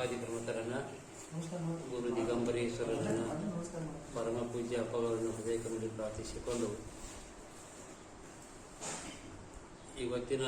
ಅಪ್ಪಾದಿ ಪ್ರಮುಖರನ್ನ ಗುರು ದಿಗಂಬರೇಶ್ವರರನ್ನ ಪರಮ ಪೂಜ್ಯ ಅಪ್ಪಗಳನ್ನು ಹೃದಯ ಪ್ರಾರ್ಥಿಸಿಕೊಂಡು ಇವತ್ತಿನ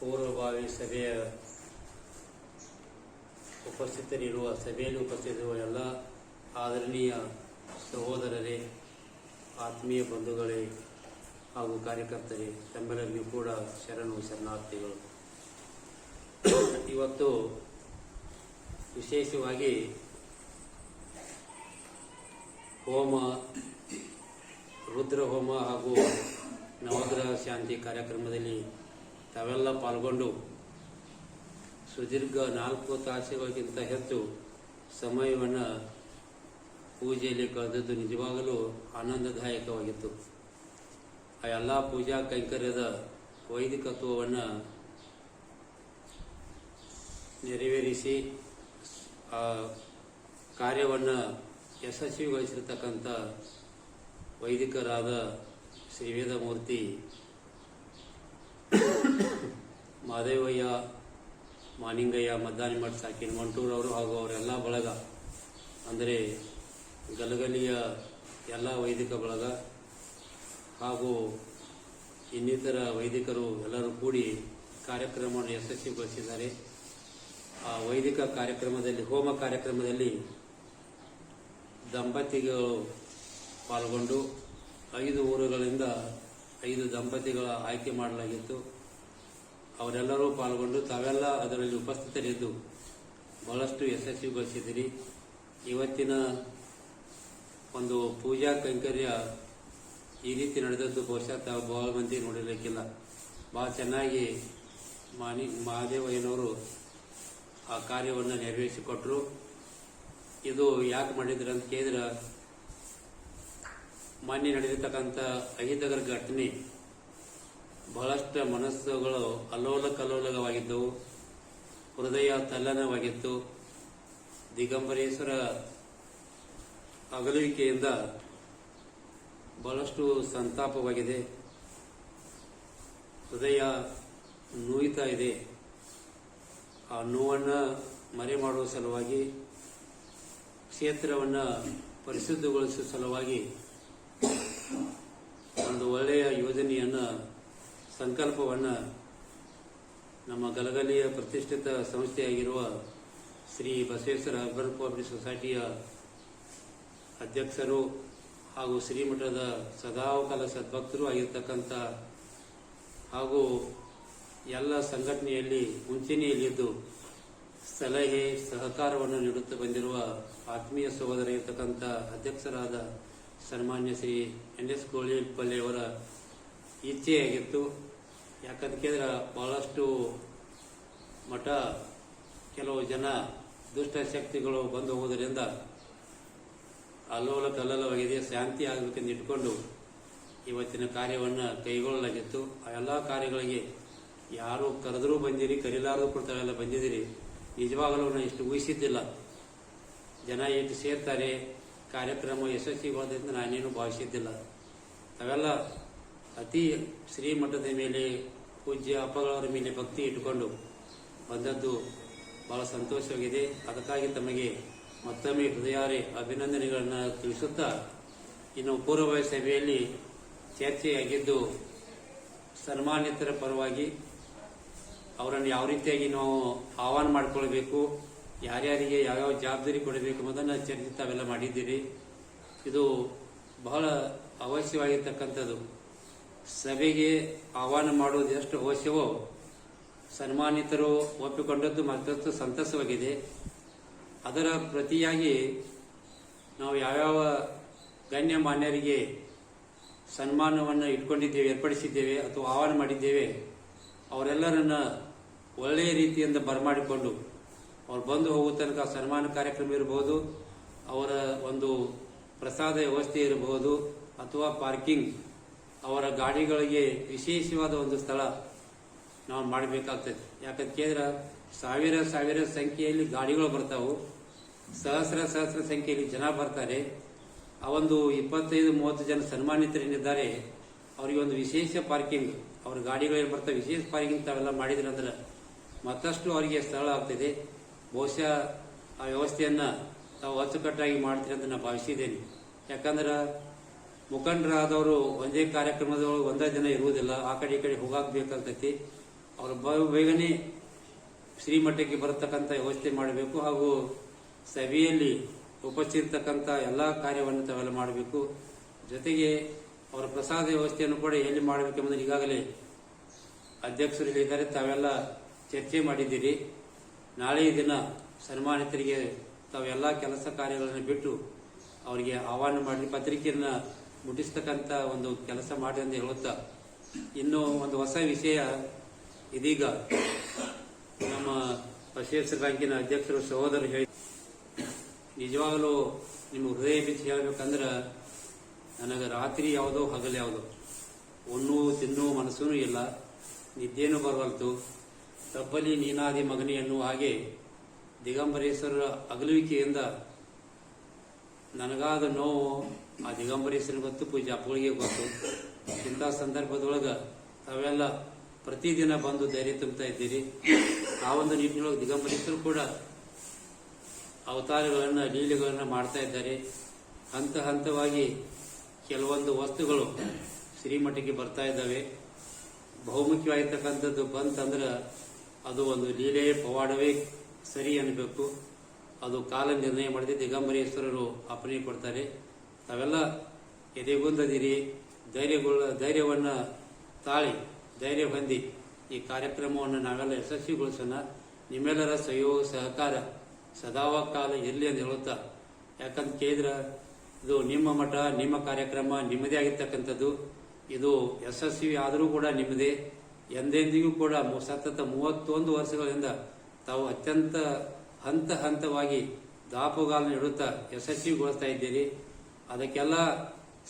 ಪೂರ್ವಭಾವಿ ಸಭೆಯ ಉಪಸ್ಥಿತರಿರುವ, ಸಭೆಯಲ್ಲಿ ಉಪಸ್ಥಿತರಿರುವ ಎಲ್ಲ ಆದರಣೀಯ ಸಹೋದರರೇ, ಆತ್ಮೀಯ ಬಂಧುಗಳೇ ಹಾಗೂ ಕಾರ್ಯಕರ್ತರೇ ತಮ್ಮೆಲ್ಲರಿಗೂ ಕೂಡ ಶರಣು ಶರಣಾರ್ಥಿಗಳು. ಇವತ್ತು ವಿಶೇಷವಾಗಿ ಹೋಮ ರುದ್ರ ಹೋಮ ಹಾಗೂ ನವಗ್ರಹ ಶಾಂತಿ ಕಾರ್ಯಕ್ರಮದಲ್ಲಿ ತಾವೆಲ್ಲ ಪಾಲ್ಗೊಂಡು ಸುದೀರ್ಘ ನಾಲ್ಕು ತಾಸುಗಳಿಗಿಂತ ಹೆಚ್ಚು ಸಮಯವನ್ನು ಪೂಜೆಯಲ್ಲಿ ಕಳೆದದ್ದು ನಿಜವಾಗಲೂ ಆನಂದದಾಯಕವಾಗಿತ್ತು. ಆ ಎಲ್ಲ ಪೂಜಾ ಕೈಂಕರ್ಯದ ವೈದಿಕತ್ವವನ್ನು ನೆರವೇರಿಸಿ, ಆ ಕಾರ್ಯವನ್ನು ಯಶಸ್ವಿಗೊಳಿಸಿರ್ತಕ್ಕಂಥ ವೈದಿಕರಾದ ಶ್ರೀ ವೇದಮೂರ್ತಿ ಮಾದೇವಯ್ಯ, ಮಾನಿಂಗಯ್ಯ, ಮದ್ದಾನಿ ಮಠ ಸಾಕಿನ ಮಂಟೂರವರು ಹಾಗೂ ಅವರೆಲ್ಲ ಬಳಗ. ಅಂದರೆ ಗಲಗಲಿಯ ಎಲ್ಲ ವೈದಿಕ ಬಳಗ ಹಾಗೂ ಇನ್ನಿತರ ವೈದಿಕರು ಎಲ್ಲರೂ ಕೂಡಿ ಕಾರ್ಯಕ್ರಮವನ್ನು ಯಶಸ್ವಿಗೊಳಿಸಿದ್ದಾರೆ. ಆ ವೈದಿಕ ಕಾರ್ಯಕ್ರಮದಲ್ಲಿ, ಹೋಮ ಕಾರ್ಯಕ್ರಮದಲ್ಲಿ ದಂಪತಿಗಳು ಪಾಲ್ಗೊಂಡು ಐದು ಊರುಗಳಿಂದ ಐದು ದಂಪತಿಗಳ ಆಯ್ಕೆ ಮಾಡಲಾಗಿತ್ತು. ಅವರೆಲ್ಲರೂ ಪಾಲ್ಗೊಂಡು ತಾವೆಲ್ಲ ಅದರಲ್ಲಿ ಉಪಸ್ಥಿತರಿದ್ದು ಬಹಳಷ್ಟು ಯಶಸ್ವಿಗೊಳಿಸಿದಿರಿ ಇವತ್ತಿನ ಒಂದು ಪೂಜಾ ಕೈಂಕರ್ಯ ಈ ರೀತಿ ನಡೆದದ್ದು ಬಹುಶಃ ತಾವು ಬಹಳ ಮಂದಿ ನೋಡಿರಲಿಕ್ಕಿಲ್ಲ. ಬಹಳ ಚೆನ್ನಾಗಿ ಮಾನಿ, ಮಹಾದೇವಯ್ಯನವರು ಆ ಕಾರ್ಯವನ್ನು ನೆರವೇರಿಸಿಕೊಟ್ರು. ಇದು ಯಾಕೆ ಮಾಡಿದ್ರು ಅಂತ ಕೇಳಿದ್ರೆ, ಮೊನ್ನೆ ನಡೆದಿರ್ತಕ್ಕಂಥ ಅಹಿತಗರ ಘಟನೆ ಬಹಳಷ್ಟು ಮನಸ್ಸುಗಳು ಅಲ್ಲೋಲ ಕಲ್ಲೋಲವಾಗಿದ್ದವು ಹೃದಯ ತಲ್ಲನವಾಗಿತ್ತು. ದಿಗಂಬರೇಶ್ವರ ಅಗಲುವಿಕೆಯಿಂದ ಬಹಳಷ್ಟು ಸಂತಾಪವಾಗಿದೆ. ಹೃದಯ ನೋಯ್ತಾ ಇದೆ. ಆ ನೋವನ್ನು ಮರೆ ಮಾಡುವ ಸಲುವಾಗಿ, ಕ್ಷೇತ್ರವನ್ನು ಪರಿಶುದ್ಧಗೊಳಿಸುವ ಸಲುವಾಗಿ ಒಂದು ಒಳ್ಳೆಯ ಯೋಜನೆಯನ್ನು, ಸಂಕಲ್ಪವನ್ನು ನಮ್ಮ ಗಲಗಲಿಯ ಪ್ರತಿಷ್ಠಿತ ಸಂಸ್ಥೆಯಾಗಿರುವ ಶ್ರೀ ಬಸವೇಶ್ವರ ಅರ್ಬನ್ ಕೋಆಪರೇಟಿವ್ ಸೊಸೈಟಿಯ ಅಧ್ಯಕ್ಷರು ಹಾಗೂ ಶ್ರೀಮಠದ ಸದಾವಕಾಲ ಸದ್ಭಕ್ತರು ಆಗಿರ್ತಕ್ಕಂಥ ಹಾಗೂ ಎಲ್ಲ ಸಂಘಟನೆಯಲ್ಲಿ ಮುಂಚೂಣಿಯಲ್ಲಿದ್ದು ಸಲಹೆ, ಸಹಕಾರವನ್ನು ನೀಡುತ್ತಾ ಬಂದಿರುವ ಆತ್ಮೀಯ ಸಹೋದರ ಇರತಕ್ಕಂಥ ಅಧ್ಯಕ್ಷರಾದ ಸನ್ಮಾನ್ಯ ಶ್ರೀ ಎನ್ ಎಸ್ ಗೋಳಿಪಲ್ಲಿಯವರ ಇಚ್ಛೆಯಾಗಿತ್ತು ಯಾಕಂತ ಕೇಳಿದ್ರೆ ಬಹಳಷ್ಟು ಮಠ, ಕೆಲವು ಜನ ದುಷ್ಟ ಶಕ್ತಿಗಳು ಬಂದು ಹೋಗೋದರಿಂದ ಅಲ್ಲೋಲ ಕಲ್ಲೋಲವಾಗಿದೆ ಶಾಂತಿ ಆಗಬೇಕೆಂದು ಇಟ್ಕೊಂಡು ಇವತ್ತಿನ ಕಾರ್ಯವನ್ನು ಕೈಗೊಳ್ಳಲಾಗಿತ್ತು. ಆ ಎಲ್ಲ ಕಾರ್ಯಗಳಿಗೆ ಯಾರು ಕರೆದರೂ ಬಂದಿರಿ, ಕರಿಲಾರದು ಕೂಡ ಬಂದಿದ್ದೀರಿ. ನಿಜವಾಗಲೂ ನಾನು ಇಷ್ಟು ಊಹಿಸಿದ್ದಿಲ್ಲ. ಜನ ಎಷ್ಟು ಸೇರ್ತಾರೆ, ಕಾರ್ಯಕ್ರಮ ಯಶಸ್ವಿಗೊಳ್ಳದೆ ಅಂತ ನಾನೇನು ಭಾವಿಸಿದ್ದಿಲ್ಲ. ತಾವೆಲ್ಲ ಅತಿ ಶ್ರೀಮಠದ ಮೇಲೆ, ಪೂಜ್ಯ ಅಪ್ಪಗಳವರ ಮೇಲೆ ಭಕ್ತಿ ಇಟ್ಟುಕೊಂಡು ಬಂದದ್ದು ಬಹಳ ಸಂತೋಷವಾಗಿದೆ. ಅದಕ್ಕಾಗಿ ತಮಗೆ ಮತ್ತೊಮ್ಮೆ ಹೃದಯಾರೆ ಅಭಿನಂದನೆಗಳನ್ನು ತಿಳಿಸುತ್ತಾ ಇನ್ನು ಪೂರ್ವಭಾವಿ ಸಭೆಯಲ್ಲಿ ಚರ್ಚೆಯಾಗಿದ್ದು ಸನ್ಮಾನಿತರ ಪರವಾಗಿ ಅವರನ್ನು ಯಾವ ರೀತಿಯಾಗಿ ನಾವು ಆಹ್ವಾನ ಮಾಡಿಕೊಳ್ಬೇಕು, ಯಾರ್ಯಾರಿಗೆ ಯಾವ್ಯಾವ ಜವಾಬ್ದಾರಿ ಕೊಡಬೇಕು ಅನ್ನೋದನ್ನು ಚರ್ಚೆ ತಾವೆಲ್ಲ ಮಾಡಿದ್ದೀರಿ. ಇದು ಬಹಳ ಅವಶ್ಯವಾಗಿರ್ತಕ್ಕಂಥದ್ದು. ಸಭೆಗೆ ಆಹ್ವಾನ ಮಾಡುವುದು ಎಷ್ಟು ಅವಶ್ಯವೋ, ಸನ್ಮಾನಿತರು ಒಪ್ಪಿಕೊಂಡದ್ದು ಮತ್ತಷ್ಟು ಸಂತಸವಾಗಿದೆ. ಅದರ ಪ್ರತಿಯಾಗಿ ನಾವು ಯಾವ್ಯಾವ ಗಣ್ಯ ಮಾನ್ಯರಿಗೆ ಸನ್ಮಾನವನ್ನು ಇಟ್ಕೊಂಡಿದ್ದೇವೆ, ಏರ್ಪಡಿಸಿದ್ದೇವೆ ಅಥವಾ ಆಹ್ವಾನ ಮಾಡಿದ್ದೇವೆ ಅವರೆಲ್ಲರನ್ನ ಒಳ್ಳೆಯ ರೀತಿಯಿಂದ ಬರಮಾಡಿಕೊಂಡು ಅವ್ರು ಬಂದು ಹೋಗುವ ತನಕ ಸನ್ಮಾನ ಕಾರ್ಯಕ್ರಮ ಇರಬಹುದು ಅವರ ಒಂದು ಪ್ರಸಾದ ವ್ಯವಸ್ಥೆ ಇರಬಹುದು ಅಥವಾ ಪಾರ್ಕಿಂಗ್, ಅವರ ಗಾಡಿಗಳಿಗೆ ವಿಶೇಷವಾದ ಒಂದು ಸ್ಥಳ ನಾವು ಮಾಡಬೇಕಾಗ್ತದೆ. ಯಾಕಂತ ಕೇಳಿದ್ರೆ, ಸಾವಿರ ಸಾವಿರ ಸಂಖ್ಯೆಯಲ್ಲಿ ಗಾಡಿಗಳು ಬರ್ತಾವು. ಸಹಸ್ರ ಸಹಸ್ರ ಸಂಖ್ಯೆಯಲ್ಲಿ ಜನ ಬರ್ತಾರೆ. ಆ ಒಂದು ಇಪ್ಪತ್ತೈದು, ಮೂವತ್ತು ಜನ ಸನ್ಮಾನಿತರೇನಿದ್ದಾರೆ. ಅವರಿಗೆ ಒಂದು ವಿಶೇಷ ಪಾರ್ಕಿಂಗ್. ಅವ್ರ ಗಾಡಿಗಳು ಬರ್ತವೆ? ವಿಶೇಷ ಪಾರ್ಕಿಂಗ್ ತಾವೆಲ್ಲ ಮಾಡಿದ್ರೆ ಅಂದ್ರೆ ಮತ್ತಷ್ಟು ಅವರಿಗೆ ಸರಳ ಆಗ್ತಿದೆ. ಬಹುಶಃ ಆ ವ್ಯವಸ್ಥೆಯನ್ನ ತಾವು ಅಚ್ಚುಕಟ್ಟಾಗಿ ಮಾಡ್ತೀರಿ ಅಂತ ನಾನು ಭಾವಿಸಿದ್ದೇನೆ. ಯಾಕಂದ್ರೆ ಮುಖಂಡರಾದವರು ಒಂದೇ ಕಾರ್ಯಕ್ರಮದೊಳಗೆ ಒಂದೇ ದಿನ ಇರುವುದಿಲ್ಲ. ಆ ಕಡೆ ಈ ಕಡೆ ಹೋಗಾಕಬೇಕಾಗ್ತೈತಿ. ಅವರು ಬೇಗನೆ ಶ್ರೀಮಠಕ್ಕೆ ಬರತಕ್ಕಂಥ ವ್ಯವಸ್ಥೆ ಮಾಡಬೇಕು ಹಾಗೂ ಸಭೆಯಲ್ಲಿ ಉಪಸ್ಥಿತಕ್ಕಂಥ ಎಲ್ಲ ಕಾರ್ಯವನ್ನು ತಾವೆಲ್ಲ ಮಾಡಬೇಕು. ಜೊತೆಗೆ ಅವರ ಪ್ರಸಾದ ವ್ಯವಸ್ಥೆಯನ್ನು ಕೂಡ ಎಲ್ಲಿ ಮಾಡಬೇಕೆಂಬುದನ್ನು ಈಗಾಗಲೇ ಅಧ್ಯಕ್ಷರು ಹೇಳಿದ್ದಾರೆ. ತಾವೆಲ್ಲ ಚರ್ಚೆ ಮಾಡಿದ್ದೀರಿ. ನಾಳೆಯ ದಿನ ಸನ್ಮಾನಿತರಿಗೆ ತಾವೆಲ್ಲ ಕೆಲಸ ಕಾರ್ಯಗಳನ್ನು ಬಿಟ್ಟು ಅವರಿಗೆ ಆಹ್ವಾನ ಮಾಡಿ ಪತ್ರಿಕೆಯನ್ನು ಮುಟ್ಟಿಸ್ತಕ್ಕಂಥ ಒಂದು ಕೆಲಸ ಮಾಡಿ ಅಂತ ಹೇಳುತ್ತಾ ಇನ್ನು ಒಂದು ಹೊಸ ವಿಷಯ ಇದೀಗ ನಮ್ಮ ಪಶೇಸ ಬ್ಯಾಂಕಿನ ಅಧ್ಯಕ್ಷರು ಸಹೋದರರು ಹೇಳಿ ನಿಜವಾಗಲೂ ನಿಮ್ಮ ಹೃದಯ ಬಿಚ್ಚಿ ಹೇಳ್ಬೇಕಂದ್ರ ನನಗೆ ರಾತ್ರಿ ಯಾವುದೋ, ಹಗಲು ಯಾವುದೋ ಉಣ್ಣು ತಿನ್ನು ಮನಸ್ಸೂ ಇಲ್ಲ. ನಿದ್ದೇನು ಬರವಲ್ತು. ತಬ್ಬಲಿ ನೀನಾದಿ ಮಗನಿ ಎನ್ನುವ ಹಾಗೆ ದಿಗಂಬರೇಶ್ವರರ ಅಗಲುವಿಕೆಯಿಂದ ನನಗಾದ ನೋವು ಆ ದಿಗಂಬರೇಶ್ವರ ಗೊತ್ತು ಪೂಜೆ ಅಪ್ಪಗಳಿಗೆ ಗೊತ್ತು. ಇಂಥ ಸಂದರ್ಭದೊಳಗೆ ತಾವೆಲ್ಲ ಪ್ರತಿದಿನ ಬಂದು ಧೈರ್ಯ ತುಂಬುತ್ತಾ ಇದ್ದೀರಿ. ಆ ಒಂದು ನಿಟ್ಟಿನೊಳಗೆ ದಿಗಂಬರೇಶ್ವರು ಕೂಡ ಅವತಾರಗಳನ್ನು, ಲೀಲೆಗಳನ್ನು ಮಾಡ್ತಾ ಇದ್ದಾರೆ. ಹಂತ ಹಂತವಾಗಿ ಕೆಲವೊಂದು ವಸ್ತುಗಳು ಶ್ರೀಮಠಕ್ಕೆ ಬರ್ತಾ ಇದ್ದಾವೆ. ಬಹುಮುಖ್ಯವಾಗಿರ್ತಕ್ಕಂಥದ್ದು ಬಂತಂದ್ರೆ ಅದು ಒಂದು ಲೀಲೆ ಪವಾಡವೇ ಸರಿ ಅನ್ನಬೇಕು ಅದು ಕಾಲ ನಿರ್ಣಯ ಮಾಡಿದೆ ದಿಗಂಬರೇಶ್ವರರು ಅಪ್ಪಣೆ ಕೊಡ್ತಾರೆ. ತಾವೆಲ್ಲ ಎದೆಗುಂದದಿರಿ ಧೈರ್ಯಗೊಳ್ಳ ಧೈರ್ಯವನ್ನ ತಾಳಿ, ಧೈರ್ಯ ಹೊಂದಿ ಈ ಕಾರ್ಯಕ್ರಮವನ್ನು ನಾವೆಲ್ಲ ಯಶಸ್ವಿಗೊಳಿಸೋಣ. ನಿಮ್ಮೆಲ್ಲರ ಸಹಯೋಗ ಸಹಕಾರ ಸದಾವ ಕಾಲ ಇರಲಿ ಅಂತ ಹೇಳುತ್ತಾ. ಯಾಕಂತ ಕೇಳಿದ್ರೆ ಇದು ನಿಮ್ಮ ಮಠ, ನಿಮ್ಮ ಕಾರ್ಯಕ್ರಮ, ನಿಮ್ಮದೇ ಆಗಿರ್ತಕ್ಕಂಥದ್ದು. ಇದು ಯಶಸ್ವಿ ಆದರೂ ಕೂಡ ನಿಮ್ಮದೇ. ಎಂದೆಂದಿಗೂ ಕೂಡ ಸತತ ಮೂವತ್ತೊಂದು ವರ್ಷಗಳಿಂದ ತಾವು ಅತ್ಯಂತ ಹಂತ ಹಂತವಾಗಿ ದಾಪುಗಾಲನ್ನು ಇಡುತ್ತಾ ಯಶಸ್ವಿಗೊಳಿಸ್ತಾ ಇದ್ದೀರಿ. ಅದಕ್ಕೆಲ್ಲ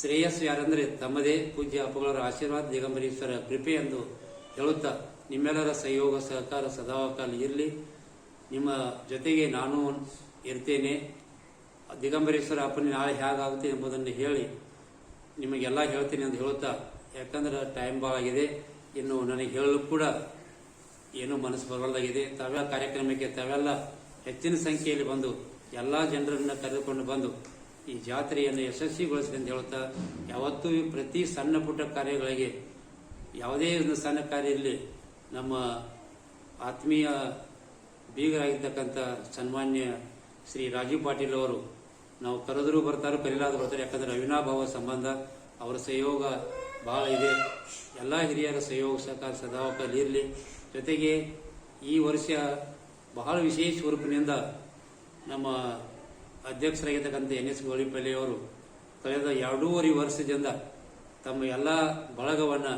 ಶ್ರೇಯಸ್ಸು ಯಾರಂದ್ರೆ ತಮ್ಮದೇ ಪೂಜ್ಯ ಅಪ್ಪಗಳವರ ಆಶೀರ್ವಾದ, ದಿಗಂಬರೀಶ್ವರ ಕೃಪೆ ಎಂದು ಹೇಳುತ್ತಾ ನಿಮ್ಮೆಲ್ಲರ ಸಹಯೋಗ, ಸಹಕಾರ ಸದಾಕಾಲ ಇರಲಿ. ನಿಮ್ಮ ಜೊತೆಗೆ ನಾನು ಇರ್ತೇನೆ. ದಿಗಂಬರೇಶ್ವರ ಅಪ್ಪನ ನಾಳೆ ಹೇಗಾಗುತ್ತೆ ಎಂಬುದನ್ನು ಹೇಳಿ ನಿಮಗೆಲ್ಲ ಹೇಳ್ತೀನಿ ಅಂತ ಹೇಳುತ್ತಾ, ಯಾಕಂದ್ರೆ ಟೈಮ್ ಭಾಳ ಆಗಿದೆ. ಇನ್ನು ನನಗೆ ಹೇಳಲು ಕೂಡ ಏನು ಮನಸ್ಸು ಬರಲಾಗಿದೆ. ತಾವೆಲ್ಲ ಕಾರ್ಯಕ್ರಮಕ್ಕೆ, ತಾವೆಲ್ಲ ಹೆಚ್ಚಿನ ಸಂಖ್ಯೆಯಲ್ಲಿ ಬಂದು, ಎಲ್ಲಾ ಜನರನ್ನ ಕರೆದುಕೊಂಡು ಬಂದು, ಈ ಜಾತ್ರೆಯನ್ನು ಯಶಸ್ವಿಗೊಳಿಸಿ ಅಂತ ಹೇಳುತ್ತಾ, ಯಾವತ್ತೂ ಪ್ರತಿ ಸಣ್ಣ ಪುಟ್ಟ ಕಾರ್ಯಗಳಿಗೆ, ಯಾವುದೇ ಒಂದು ಸಣ್ಣ ಕಾರ್ಯ ಇರಲಿ ನಮ್ಮ ಆತ್ಮೀಯ ಬೀಗರಾಗಿರ್ತಕ್ಕಂಥ ಸನ್ಮಾನ್ಯ ಶ್ರೀ ರಾಜೀವ್ ಪಾಟೀಲ್ ಅವರು ನಾವು ಕರೆದರೂ ಬರ್ತಾರೋ ಕರೀಲಾದ್ರು ಬರ್ತಾರೆ. ಯಾಕಂದ್ರೆ ಅವಿನಾಭಾವ ಸಂಬಂಧ, ಅವರ ಸಹಯೋಗ ಬಹಳ ಇದೆ. ಎಲ್ಲ ಹಿರಿಯರ ಸಹಯೋಗ, ಸಹಕಾರ ಸದಾವಕಾಲ ಇರಲಿ. ಜೊತೆಗೆ ಈ ವರ್ಷ ಬಹಳ ವಿಶೇಷ ಸ್ವರೂಪಿನಿಂದ ನಮ್ಮ ಅಧ್ಯಕ್ಷರಾಗಿರ್ತಕ್ಕಂಥ ಎನ್ ಎಸ್ ಅವರು ಕಳೆದ ಎರಡೂವರೆ ವರ್ಷದಿಂದ ತಮ್ಮ ಎಲ್ಲ ಬಳಗವನ್ನು,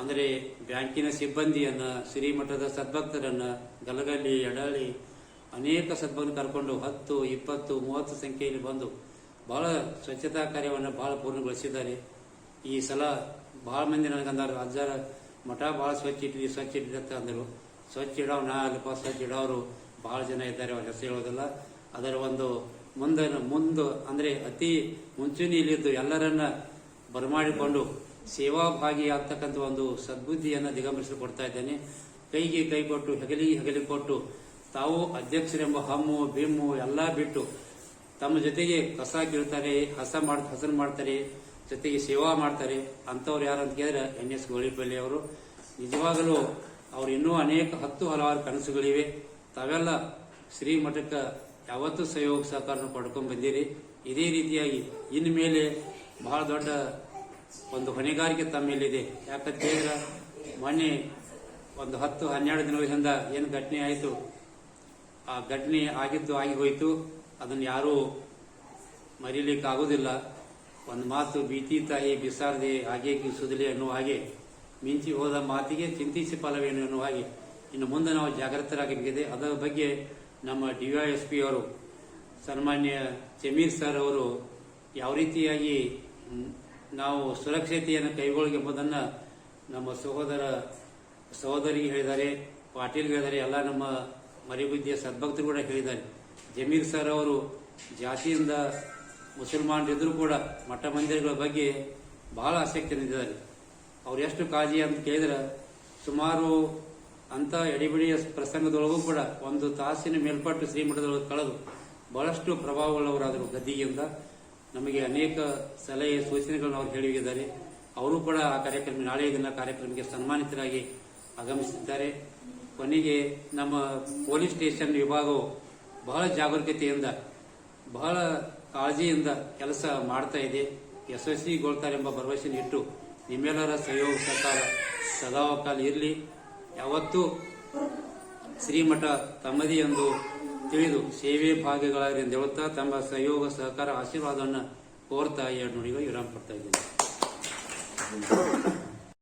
ಅಂದರೆ ಬ್ಯಾಂಕಿನ ಸಿಬ್ಬಂದಿಯನ್ನು ಶ್ರೀಮಠದ ಸದ್ಭಕ್ತರನ್ನು ಗಲಗಲ್ಲಿ ಎಡಳಿ ಅನೇಕ ಸದ್ಭಕ್ತರು ಕರ್ಕೊಂಡು ಹತ್ತು, ಇಪ್ಪತ್ತು, ಮೂವತ್ತು ಸಂಖ್ಯೆಯಲ್ಲಿ ಬಂದು ಬಹಳ ಸ್ವಚ್ಛತಾ ಕಾರ್ಯವನ್ನು ಬಹಳ ಪೂರ್ಣಗೊಳಿಸಿದ್ದಾರೆ. ಈ ಸಲ ಬಹಳ ಮಂದಿ ನನಗಂದಾರ ಅಜ್ಜಾರ ಮಠ ಬಹಳ ಸ್ವಚ್ಛ ಇಟ್ಟಿರಿ ಸ್ವಚ್ಛ ಇಟ್ಟಿರಿ ಅಂದರು. ಸ್ವಚ್ಛ ಇಡೋರು ನಾ ಸ್ವಚ್ಛ ಇಡೋರು ಬಹಳ ಜನ ಇದ್ದಾರೆ, ಅವ್ರ ಹೆಸರು ಹೇಳೋದಿಲ್ಲ. ಅದರ ಒಂದು ಮುಂದೆ ಮುಂದೆ ಅಂದ್ರೆ ಅತಿ ಮುಂಚೂಣಿಯಲ್ಲಿದ್ದು ಎಲ್ಲರನ್ನ ಬರಮಾಡಿಕೊಂಡು ಸೇವಾ ಭಾಗಿಯಾಗ್ತಕ್ಕಂಥ ಒಂದು ಸದ್ಬುದ್ಧಿಯನ್ನು ದಿಗಂಬರಿಸಿ ಕೊಡ್ತಾ ಇದ್ದೇನೆ. ಕೈಗೆ ಕೈ ಕೊಟ್ಟು, ಹೆಗಲಿಗೆ ಹೆಗಲಿ ಕೊಟ್ಟು ತಾವು ಅಧ್ಯಕ್ಷರೆಂಬ ಹಮ್ಮು ಬಿಮ್ಮು ಎಲ್ಲ ಬಿಟ್ಟು ತಮ್ಮ ಜೊತೆಗೆ ಕಸ ಕೀಳ್ತಾರೆ ಹಸ ಮಾಡ್, ಹಸನ್ ಮಾಡ್ತಾರೆ, ಜೊತೆಗೆ ಸೇವಾ ಮಾಡ್ತಾರೆ. ಅಂತವ್ರು ಯಾರು ಅಂತ ಕೇಳಿದ್ರೆ ಎನ್ ಎಸ್ ಗೋಳಿಪಲ್ಲಿ ಅವರು. ನಿಜವಾಗಲೂ ಅವ್ರು ಇನ್ನೂ ಅನೇಕ ಹತ್ತು ಹಲವಾರು ಕನಸುಗಳಿವೆ. ತಾವೆಲ್ಲ ಶ್ರೀಮಠಕ್ಕೆ ಯಾವತ್ತೂ ಸಹಯೋಗ ಸಹಕಾರ ಪಡ್ಕೊಂಡ್ ಬಂದಿರಿ. ಇದೇ ರೀತಿಯಾಗಿ ಇನ್ನು ಮೇಲೆ ಬಹಳ ದೊಡ್ಡ ಒಂದು ಹೊಣೆಗಾರಿಕೆ ತಮ್ಮ ಮೇಲಿದೆ. ಯಾಕಂತ ಹೇಳಿದ್ರೆ ಮೊನ್ನೆ ಒಂದು ಹತ್ತು ಹನ್ನೆರಡು ದಿನಗಳಿಂದ ಏನು ಘಟನೆ ಆಯಿತು ಆ ಘಟನೆ ಆಗಿದ್ದು ಆಗಿ ಹೋಯಿತು. ಅದನ್ನು ಯಾರೂ ಮರೀಲಿಕ್ಕೆ ಆಗೋದಿಲ್ಲ ಒಂದು ಮಾತು ಭೀತಿ ತಾಯಿ ಬಿಸಾರದೆ ಹಾಗೆ ಸುದಲಿ ಅನ್ನುವ ಹಾಗೆ, ಮಿಂಚಿ ಹೋದ ಮಾತಿಗೆ ಚಿಂತಿಸಿ ಫಲವೇನು ಅನ್ನುವ ಹಾಗೆ. ಇನ್ನು ಮುಂದೆ ನಾವು ಜಾಗೃತರಾಗಬೇಕಿದೆ. ಅದರ ಬಗ್ಗೆ ನಮ್ಮ ಡಿವೈಎಸ್ಪಿ ಅವರು, ಸನ್ಮಾನ್ಯ ಜಮೀರ್ ಸರ್ ಅವರು ಯಾವ ರೀತಿಯಾಗಿ ನಾವು ಸುರಕ್ಷತೆಯನ್ನು ಕೈಗೊಳ್ಳಿ ಎಂಬುದನ್ನು ನಮ್ಮ ಸಹೋದರ ಸಹೋದರಿಗೆ ಹೇಳಿದ್ದಾರೆ ಪಾಟೀಲ್ ಹೇಳಿದ್ದಾರೆ, ಎಲ್ಲ ನಮ್ಮ ಮರಿಬುದ್ಧಿಯ ಸದ್ಭಕ್ತರು ಕೂಡ ಹೇಳಿದ್ದಾರೆ. ಜಮೀರ್ ಸರ್ ಅವರು ಜಾತಿಯಿಂದ ಮುಸಲ್ಮಾನರಿದ್ದರೂ ಕೂಡ ಮಠ ಮಂದಿರಗಳ ಬಗ್ಗೆ ಬಹಳ ಆಸಕ್ತಿ ಹೊಂದಿದ್ದಾರೆ. ಅವ್ರು ಎಷ್ಟು ಕಾಳಜಿ ಅಂತ ಕೇಳಿದ್ರೆ ಸುಮಾರು ಅಂತ ಎಡಿಬಿಡಿಯ ಪ್ರಸಂಗದೊಳಗೂ ಕೂಡ ಒಂದು ತಾಸಿನ ಮೇಲ್ಪಟ್ಟು ಶ್ರೀಮಠದೊಳಗೆ ಕಳೆದು ಬಹಳಷ್ಟು ಪ್ರಭಾವವುಳ್ಳವರಾದರು ಗದ್ದಿಗೆಯಿಂದ ನಮಗೆ ಅನೇಕ ಸಲಹೆ ಸೂಚನೆಗಳನ್ನು ಅವರು ಹೇಳಿದ್ದಾರೆ. ಅವರು ಕೂಡ ಆ ಕಾರ್ಯಕ್ರಮ ನಾಳೆ ದಿನ ಕಾರ್ಯಕ್ರಮಕ್ಕೆ ಸನ್ಮಾನಿತರಾಗಿ ಆಗಮಿಸಿದ್ದಾರೆ. ಕೊನೆಗೆ ನಮ್ಮ ಪೊಲೀಸ್ ಸ್ಟೇಷನ್ ವಿಭಾಗವು ಬಹಳ ಜಾಗರೂಕತೆಯಿಂದ, ಬಹಳ ಕಾಳಜಿಯಿಂದ ಕೆಲಸ ಮಾಡ್ತಾ ಇದೆ. ಯಶಸ್ವಿಗೊಳ್ತಾರೆ ಎಂಬ ಭರವಸೆ ಇಟ್ಟು ನಿಮ್ಮೆಲ್ಲರ ಸಹಯೋಗ ಸಹಕಾರ ಸದಾವಕಾಲ ಇರಲಿ. ಯಾವತ್ತೂ ಶ್ರೀಮಠ ತಮ್ಮದಿ ಎಂದು ತಿಳಿದು ಸೇವೆ ಭಾಗ್ಯಗಳಾಗಿ ಎಂದು ಹೇಳುತ್ತಾ ತಮ್ಮ ಸಹಯೋಗ ಸಹಕಾರ ಆಶೀರ್ವಾದವನ್ನು ಕೋರ್ತಾ ಎರಡು ನುಡಿಗಳು ವಿರಾಮ ಪಡ್ತಾ ಇದ್ದೀನಿ.